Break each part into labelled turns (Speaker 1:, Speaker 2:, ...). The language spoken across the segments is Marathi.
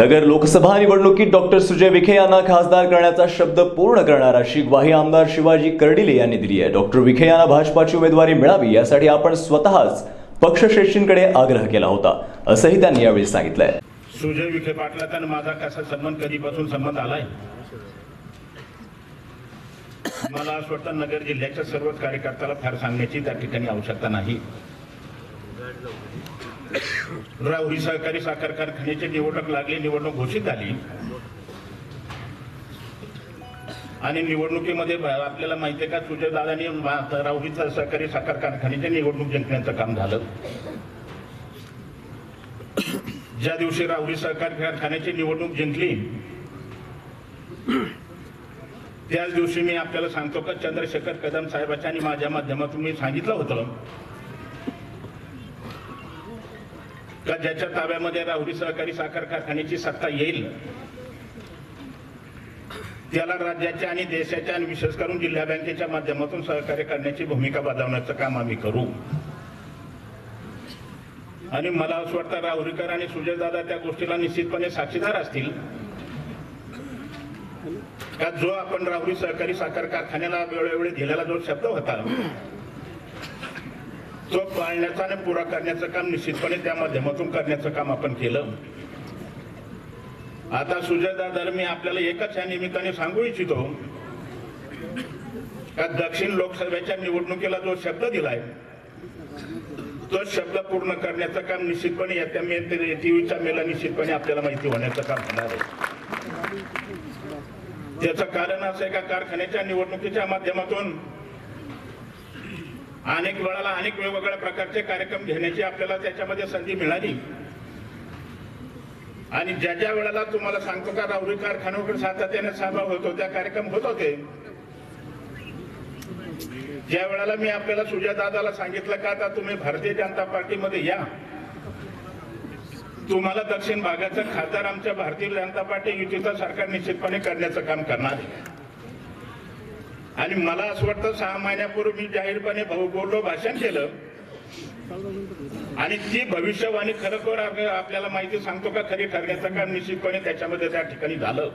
Speaker 1: नगर लोकसभा निवडणुकीत डॉक्टर सुजय विखे यांना खासदार करण्याचा शब्द पूर्ण करणार अशी ग्वाही आमदार शिवाजी कर्डिले यांनी दिली आहे. डॉक्टर विखे यांना भाजपाची उमेदवारी मिळावी यासाठी आपण स्वतःच पक्षश्रेष्ठींकडे आग्रह केला होता असंही त्यांनी यावेळी सांगितलंय.
Speaker 2: सुजय विखे पाटलाचा त्यांना माझा कसा संबंध कधीपासून संबंध आलाय मला असं वाटतं नगर जिल्ह्याच्या सर्वच कार्यकर्त्याला फार सांगण्याची त्या ठिकाणी आवश्यकता नाही. राहुरी सहकारी साखर कारखान्याची निवडणूक लागली निवडणूक घोषित झाली. आणि निवडणुकीमध्ये आपल्याला माहिती आहे का सुजय दादानी राहुरी सहकारी साखर कारखान्याची निवडणूक जिंकण्याचं काम झालं. ज्या दिवशी राहुरी सहकारी कारखान्याची निवडणूक जिंकली त्याच दिवशी मी आपल्याला सांगतो का चंद्रशेखर कदम साहेबाच्या आणि माझ्या माध्यमातून मी सांगितलं होतं का ज्याच्या ताब्यामध्ये राहुरी सहकारी साखर कारखान्याची सत्ता येईल? त्याला राज्याच्या आणि देशाच्या आणि विशेष करून जिल्हा बँकेच्या माध्यमातून सहकार्य करण्याची भूमिका बजावण्याचं काम आम्ही करू. आणि मला असं वाटतं राहुरीकर आणि सुजयदादा त्या गोष्टीला निश्चितपणे साक्षीदार असतील. का जो आपण राहुरी सहकारी साखर कारखान्याला वेळोवेळी दिलेला जो शब्द होता तो पाळण्याचा आणि पुरा करण्याचं काम निश्चितपणे त्या माध्यमातून करण्याचं काम आपण केलं. आता सुजयदादा मी आपल्याला एकच या निमित्ताने सांगू इच्छितो. का दक्षिण लोकसभेच्या निवडणुकीला जो शब्द दिलाय तो शब्द पूर्ण करण्याचं काम निश्चितपणे येत्या मे टीव्हीच्या मेला निश्चितपणे आपल्याला माहिती होण्याचं काम होणार आहे. त्याचं कारण असं आहे का कारखान्याच्या निवडणुकीच्या माध्यमातून अनेक वेळाला अनेक वेगवेगळ्या प्रकारचे कार्यक्रम घेण्याची आपल्याला त्याच्यामध्ये संधी मिळाली. आणि ज्या ज्या वेळेला तुम्हाला सांगतो का राहुरी कारखान्याकडे सातत्याने सहभाग होतो त्या कार्यक्रम होत होते. ज्या वेळेला मी आपल्याला सुजय दादाला सांगितलं का आता तुम्ही भारतीय जनता पार्टीमध्ये या. तुम्हाला दक्षिण भागाचा खासदार आमच्या भारतीय जनता पार्टी युतीचं सरकार निश्चितपणे करण्याचं काम करणार आहे. आणि मला असं वाटतं सहा महिन्यापूर्वी मी जाहीरपणे बोललो भाषण केलं. आणि ती भविष्यवाणी खरोखर आपल्याला माहिती सांगतो का? खरी ठरण्याचं काम निश्चितपणे त्याच्यामध्ये त्या ठिकाणी झालं.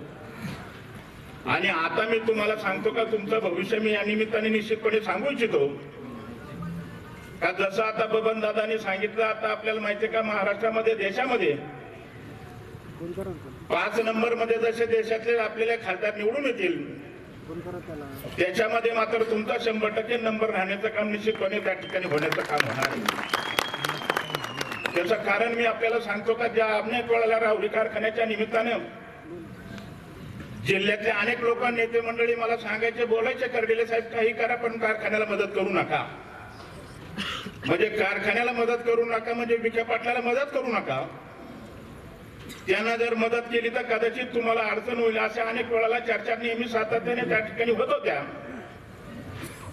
Speaker 2: आणि आता मी तुम्हाला सांगतो का? तुमचं भविष्य मी या निमित्ताने निश्चितपणे सांगू इच्छितो. का जसं आता बबन दादानी सांगितलं आता आपल्याला माहिती आहे का? महाराष्ट्रामध्ये देशामध्ये पाच नंबरमध्ये जसे देशातले आपल्याला खासदार निवडून येतील त्याच्यामध्ये मात्र तुमचा शंभर टक्के नंबर राहण्याचं काम निश्चितपणे त्या ठिकाणी होण्याचं काम होणार आहे. त्याचं कारण मी आपल्याला सांगतो का ज्या अनेक वेळेला राहुरी कारखान्याच्या निमित्तानं जिल्ह्यातले अनेक लोक नेते मंडळी मला सांगायचे बोलायचे कर्डिले साहेब काही करा पण कारखान्याला मदत करू नका. म्हणजे कारखान्याला मदत करू नका म्हणजे विखे पाटलाला मदत करू नका. त्यांना जर मदत केली तर कदाचित तुम्हाला अडचण होईल अशा अनेक वेळाला चर्चा नेहमी सातत्याने त्या ठिकाणी होत होत्या.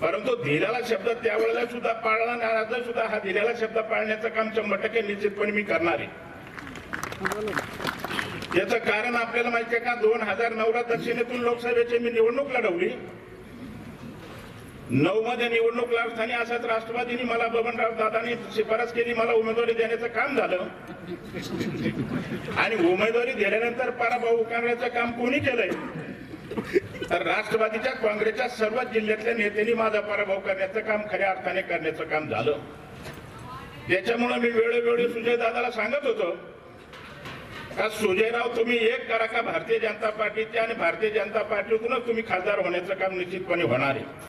Speaker 2: परंतु दिलेला शब्द त्यावेळेला सुद्धा पाळला नाही. सुद्धा हा दिलेला शब्द पाळण्याचं काम शंभर टक्के निश्चितपणे मी करणार आहे. याचं कारण आपल्याला माहिती आहे का? दोन हजार नऊला दक्षिणेतून लोकसभेची मी निवडणूक लढवली. नऊ मध्ये निवडणूक लागताना असंच राष्ट्रवादीने मला बबनराव दादानी शिफारस केली मला उमेदवारी देण्याचं काम झालं. आणि उमेदवारी दिल्यानंतर पराभव करण्याचं काम कोणी केलंय? तर राष्ट्रवादीच्या काँग्रेसच्या सर्व जिल्ह्यातल्या नेत्यांनी माझा पराभव करण्याचं काम खऱ्या अर्थाने करण्याचं काम झालं. त्याच्यामुळे मी वेळोवेळी सुजय दादाला सांगत होतो का सुजयराव तुम्ही एक करा का भारतीय जनता पार्टीचे आणि भारतीय जनता पार्टीतूनच तुम्ही खासदार होण्याचं काम निश्चितपणे होणार आहे.